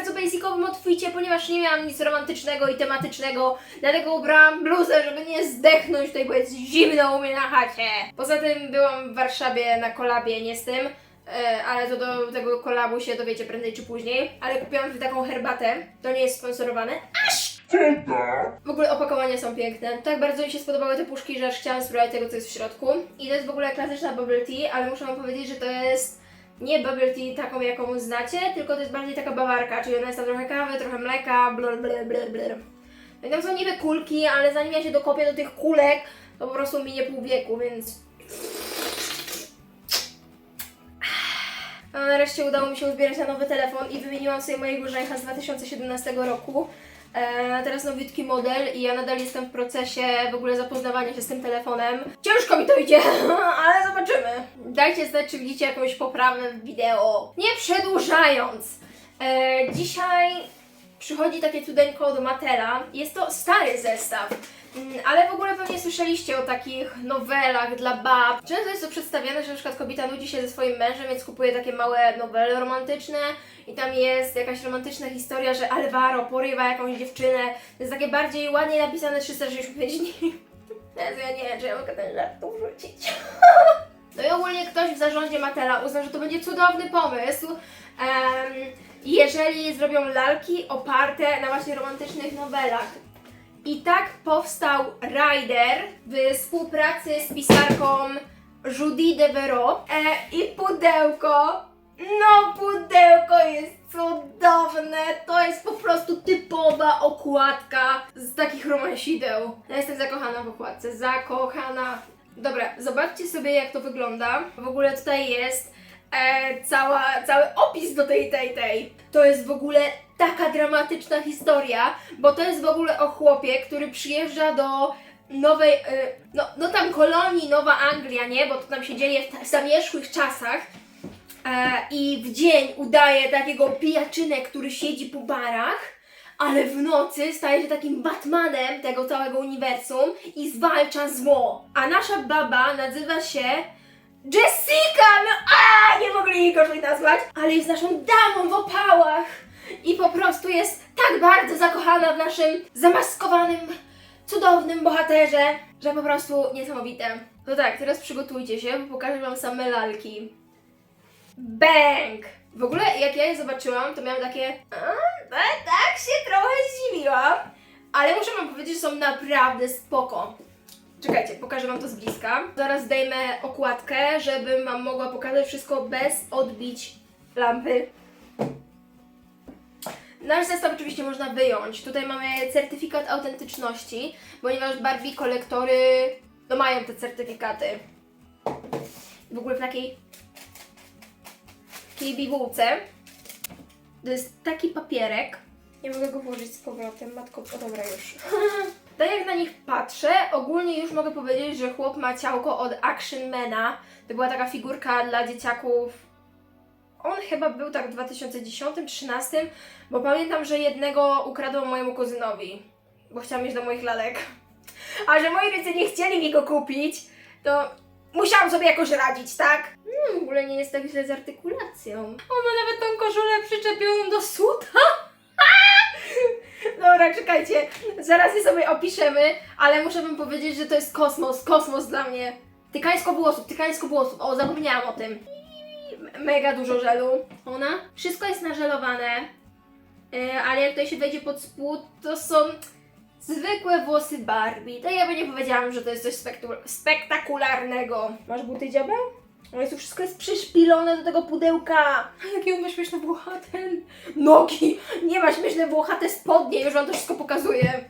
bardzo basicowym outficie, ponieważ nie miałam nic romantycznego i tematycznego, dlatego ubrałam bluzę, żeby nie zdechnąć tutaj, bo jest zimno u mnie na chacie. Poza tym byłam w Warszawie na kolabie, nie z tym, e, ale to do tego kolabu się dowiecie prędzej czy później. Ale kupiłam taką herbatę, to nie jest sponsorowane. W ogóle opakowania są piękne. Tak bardzo mi się spodobały te puszki, że aż chciałam spróbować tego, co jest w środku. I to jest w ogóle klasyczna bubble tea, ale muszę wam powiedzieć, że to jest nie bubble tea taką, jaką znacie, tylko to jest bardziej taka bawarka, czyli ona jest tam trochę kawy, trochę mleka, bla bla bla bla. No i tam są niby kulki, ale zanim ja się dokopię do tych kulek, to po prostu minie pół wieku, więc... A nareszcie udało mi się uzbierać na nowy telefon i wymieniłam sobie mojego Żeńcha z 2017 roku. E, teraz nowiutki model i ja nadal jestem w procesie w ogóle zapoznawania się z tym telefonem. Ciężko mi to idzie. Dajcie znać, czy widzicie jakąś poprawę w wideo. Nie przedłużając, e, dzisiaj przychodzi takie cudeńko od Matela. Jest to stary zestaw. Mm, Ale w ogóle pewnie słyszeliście o takich nowelach dla bab. Często jest to przedstawiane, że przykład kobieta nudzi się ze swoim mężem, więc kupuje takie małe nowele romantyczne i tam jest jakaś romantyczna historia, że Alvaro porywa jakąś dziewczynę. To jest takie bardziej ładnie napisane 365 dni. Ja nie wiem, czy ja mogę ten żart tu wrzucić. No i ogólnie ktoś w zarządzie Matela uznał, że to będzie cudowny pomysł. jeżeli zrobią lalki oparte na właśnie romantycznych nowelach. I tak powstał Rider w współpracy z pisarką Judy Devereaux. E, I pudełko, no pudełko jest cudowne, to jest po prostu typowa okładka z takich romansideł. Ja jestem zakochana w okładce, zakochana. Dobra, zobaczcie sobie jak to wygląda. W ogóle tutaj jest e, cała, cały opis do tej, tej, tej. To jest w ogóle taka dramatyczna historia, bo to jest w ogóle o chłopie, który przyjeżdża do nowej, e, no, no tam kolonii Nowa Anglia, nie? Bo to tam się dzieje w zamierzchłych czasach. E, I w dzień udaje takiego pijaczynę, który siedzi po barach, ale w nocy staje się takim Batmanem tego całego uniwersum i zwalcza zło. A nasza baba nazywa się Jessica! No a nie mogli jej gorzej nazwać, ale jest naszą damą w opałach i po prostu jest tak bardzo zakochana w naszym zamaskowanym, cudownym bohaterze, że po prostu niesamowite. No tak, teraz przygotujcie się, bo pokażę wam same lalki. Bang! W ogóle jak ja je zobaczyłam, to miałam takie. A, tak, się trochę zdziwiłam. Ale muszę wam powiedzieć, że są naprawdę spoko. Czekajcie, pokażę wam to z bliska. Zaraz zdejmę okładkę, żebym wam mogła pokazać wszystko bez odbić lampy. Nasz zestaw oczywiście można wyjąć. Tutaj mamy certyfikat autentyczności, ponieważ Barbie kolektory no mają te certyfikaty. W ogóle w takiej takiej bibułce. To jest taki papierek. Nie mogę go włożyć z powrotem, matko. O dobra, już. tak jak na nich patrzę, ogólnie już mogę powiedzieć, że chłop ma ciałko od Action Mana. To była taka figurka dla dzieciaków. On chyba był tak w 2010-2013, bo pamiętam, że jednego ukradłam mojemu kuzynowi, bo chciałam mieć do moich lalek. A że moi rodzice nie chcieli mi go kupić, to musiałam sobie jakoś radzić, tak? No, w ogóle nie jest tak źle z artykulacją. On ma nawet tą koszulę przyczepioną do suta. Dobra, czekajcie, zaraz je sobie opiszemy, ale muszę wam powiedzieć, że to jest kosmos, kosmos dla mnie. Tykańsko włosów, tykańsko włosów, o zapomniałam o tym. Mega dużo żelu. Ona? Wszystko jest nażelowane, yy, ale jak tutaj się wejdzie pod spód, to są zwykłe włosy Barbie. To ja by nie powiedziałam, że to jest coś spektakularnego. Masz buty dziabeł? O Jezu, wszystko jest przyszpilone do tego pudełka. A jakie on ma śmieszne włochate nogi. Nie ma śmieszne włochate spodnie, już wam to wszystko pokazuję.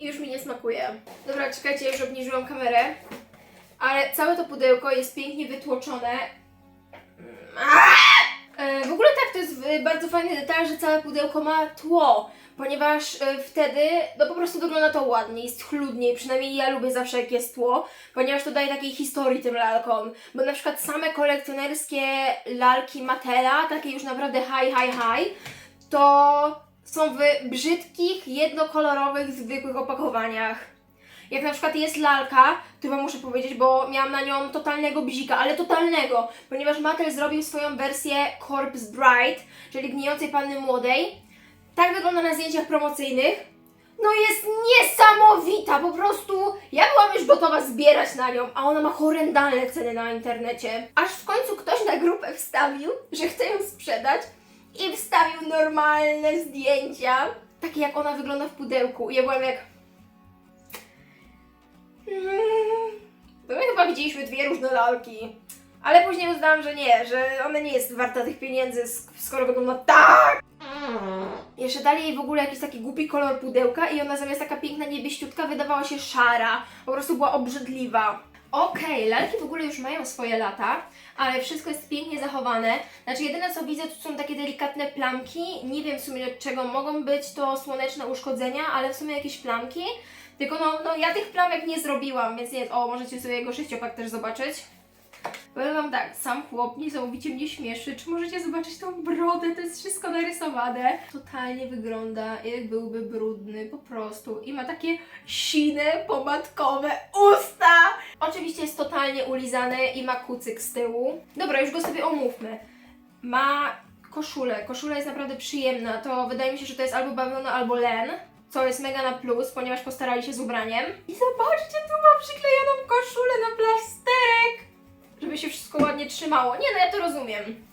I Już mi nie smakuje. Dobra, czekajcie, już obniżyłam kamerę. Ale całe to pudełko jest pięknie wytłoczone. E, W ogóle tak, to jest e, bardzo fajny detal, że całe pudełko ma tło, ponieważ e, wtedy no po prostu wygląda to ładniej, jest chludniej, przynajmniej ja lubię zawsze jak jest tło, ponieważ to daje takiej historii tym lalkom, bo na przykład same kolekcjonerskie lalki Matela, takie już naprawdę high, high, high, to są w brzydkich, jednokolorowych, zwykłych opakowaniach. Jak na przykład jest lalka, to wam muszę powiedzieć, bo miałam na nią totalnego bzika, ale totalnego, ponieważ Mattel zrobił swoją wersję Corpse Bride, czyli gnijącej panny młodej. Tak wygląda na zdjęciach promocyjnych. No jest niesamowita, po prostu ja byłam już gotowa zbierać na nią, a ona ma horrendalne ceny na internecie. Aż w końcu ktoś na grupę wstawił, że chce ją sprzedać i wstawił normalne zdjęcia, takie jak ona wygląda w pudełku. I ja byłam jak... To my chyba widzieliśmy dwie różne lalki. Ale później uznałam, że nie, że ona nie jest warta tych pieniędzy, sk- skoro wygląda tak. Jeszcze dali jej w ogóle jakiś taki głupi kolor pudełka i ona zamiast taka piękna niebieściutka wydawała się szara. Po prostu była obrzydliwa. Okej, lalki w ogóle już mają swoje lata, ale wszystko jest pięknie zachowane. Znaczy jedyne co widzę to są takie delikatne plamki. Nie wiem w sumie od czego mogą być to słoneczne uszkodzenia, ale w sumie jakieś plamki. Tylko no, no ja tych plamek nie zrobiłam, więc nie, o możecie sobie jego sześciopak też zobaczyć. Powiem wam tak, sam chłop niesamowicie mnie śmieszy. Czy możecie zobaczyć tą brodę? To jest wszystko narysowane. Totalnie wygląda jak byłby brudny, po prostu. I ma takie sine, pomadkowe usta! Oczywiście jest totalnie ulizany i ma kucyk z tyłu. Dobra, już go sobie omówmy. Ma koszulę. Koszula jest naprawdę przyjemna. To wydaje mi się, że to jest albo bawełna, albo len. Co jest mega na plus, ponieważ postarali się z ubraniem. I zobaczcie, tu ma przyklejoną koszulę na plasterek! żeby się wszystko ładnie trzymało. Nie, no ja to rozumiem.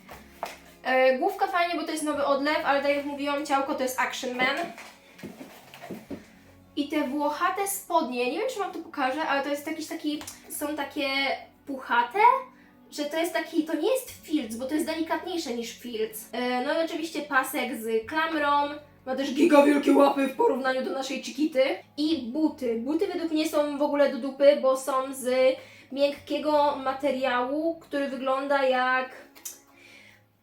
E, główka fajnie, bo to jest nowy odlew, ale tak jak mówiłam, ciałko to jest Action Man. I te włochate spodnie, nie wiem czy wam to pokażę, ale to jest jakiś taki, są takie puchate, że to jest taki, to nie jest filc, bo to jest delikatniejsze niż filc. E, no i oczywiście pasek z klamrą, ma też giga wielkie łapy w porównaniu do naszej Chiquity. I buty. Buty według mnie są w ogóle do dupy, bo są z miękkiego materiału, który wygląda jak.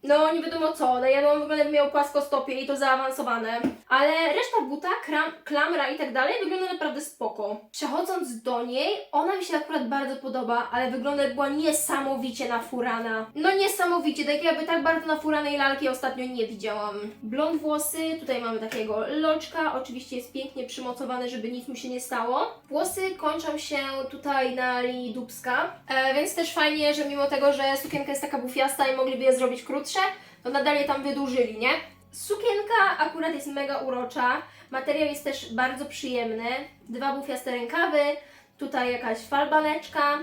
No, nie wiadomo co, no ja wygląda jakby miał płaskostopie i to zaawansowane. Ale reszta buta, kram, klamra i tak dalej wygląda naprawdę spoko. Przechodząc do niej, ona mi się akurat bardzo podoba, ale wygląda była niesamowicie nafurana. No niesamowicie, tak jakby tak bardzo nafuranej lalki ostatnio nie widziałam. Blond włosy, tutaj mamy takiego loczka, oczywiście jest pięknie przymocowany, żeby nic mu się nie stało. Włosy kończą się tutaj na linii dubska, e, więc też fajnie, że mimo tego, że sukienka jest taka bufiasta i mogliby je zrobić krótsze, to nadal je tam wydłużyli, nie? Sukienka akurat jest mega urocza, materiał jest też bardzo przyjemny, dwa bufiaste rękawy, tutaj jakaś falbaneczka,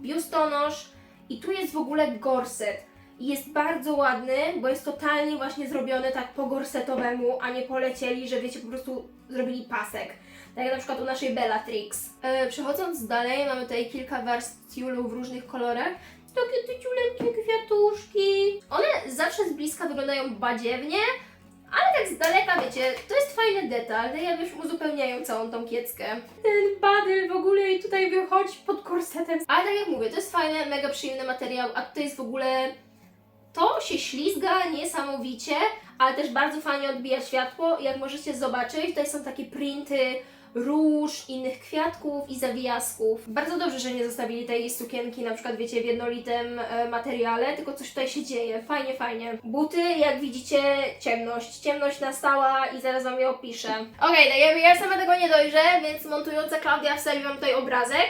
biustonosz i tu jest w ogóle gorset. Jest bardzo ładny, bo jest totalnie właśnie zrobiony tak po gorsetowemu, a nie polecieli, że wiecie, po prostu zrobili pasek. Tak jak na przykład u naszej Bellatrix. E, przechodząc dalej, mamy tutaj kilka warstw tiulu w różnych kolorach. Takie tyciuleńkie kwiatuszki. Zawsze z bliska wyglądają badziewnie, ale tak z daleka, wiecie, to jest fajny detal, tak jakby już uzupełniają całą tą kieckę. Ten badyl w ogóle i tutaj wychodzi pod korsetem. Ale tak jak mówię, to jest fajne, mega przyjemny materiał, a tutaj jest w ogóle... To się ślizga niesamowicie, ale też bardzo fajnie odbija światło. Jak możecie zobaczyć, tutaj są takie printy róż, innych kwiatków i zawijasków. Bardzo dobrze, że nie zostawili tej sukienki na przykład, wiecie, w jednolitym e, materiale, tylko coś tutaj się dzieje. Fajnie, fajnie. Buty, jak widzicie, ciemność. Ciemność nastała i zaraz Wam je opiszę. Okej, tak jakby ja sama tego nie dojrzę, więc montująca Klaudia wstawi Wam tutaj obrazek.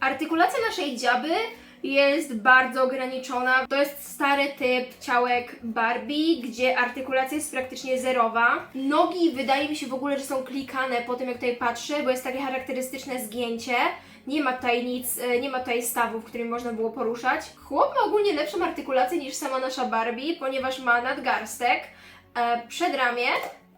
Artykulacja naszej dziaby jest bardzo ograniczona. To jest stary typ ciałek Barbie, gdzie artykulacja jest praktycznie zerowa. Nogi wydaje mi się w ogóle, że są klikane po tym jak tutaj patrzę, bo jest takie charakterystyczne zgięcie. Nie ma tutaj nic, e, nie ma tutaj stawów, którym można było poruszać. Chłop ma ogólnie lepszą artykulację niż sama nasza Barbie, ponieważ ma nadgarstek, e, przedramię,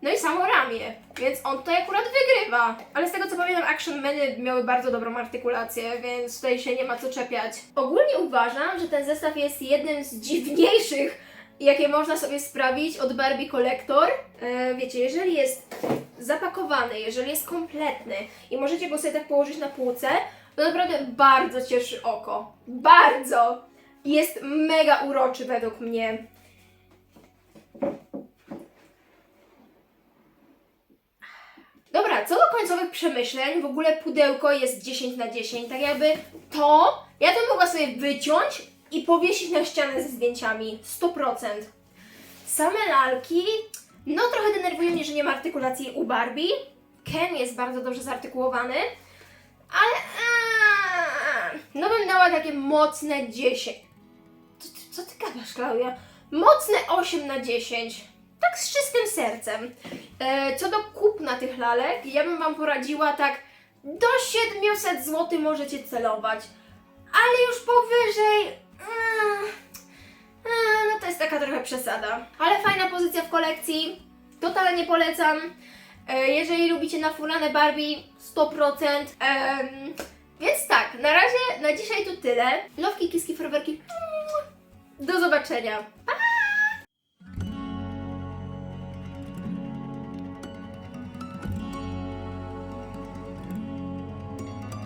no i samo ramię, więc on tutaj akurat wygrywa. Ale z tego co pamiętam, Action Many miały bardzo dobrą artykulację, więc tutaj się nie ma co czepiać. Ogólnie uważam, że ten zestaw jest jednym z dziwniejszych, jakie można sobie sprawić od Barbie Collector. E, wiecie, jeżeli jest zapakowany, jeżeli jest kompletny i możecie go sobie tak położyć na półce, to naprawdę bardzo cieszy oko. Bardzo! Jest mega uroczy według mnie. Dobra, co do końcowych przemyśleń, w ogóle pudełko jest 10 na 10. Tak jakby to, ja to mogła sobie wyciąć i powiesić na ścianę ze zdjęciami. 100%. Same lalki, no trochę denerwują mnie, że nie ma artykulacji u Barbie. Ken jest bardzo dobrze zartykułowany, ale eee, no bym dała takie mocne 10. Co, co ty gadasz, Klaudia? Mocne 8 na 10. Tak z czystym sercem. E, co do kupna tych lalek, ja bym Wam poradziła tak do 700 zł możecie celować. Ale już powyżej... mm, mm, no to jest taka trochę przesada. Ale fajna pozycja w kolekcji. Totalnie polecam. E, jeżeli lubicie nafurane Barbie, 100%. Em, więc tak, na razie, na dzisiaj to tyle. Lowki, kiski, fawerki. Do zobaczenia. Pa!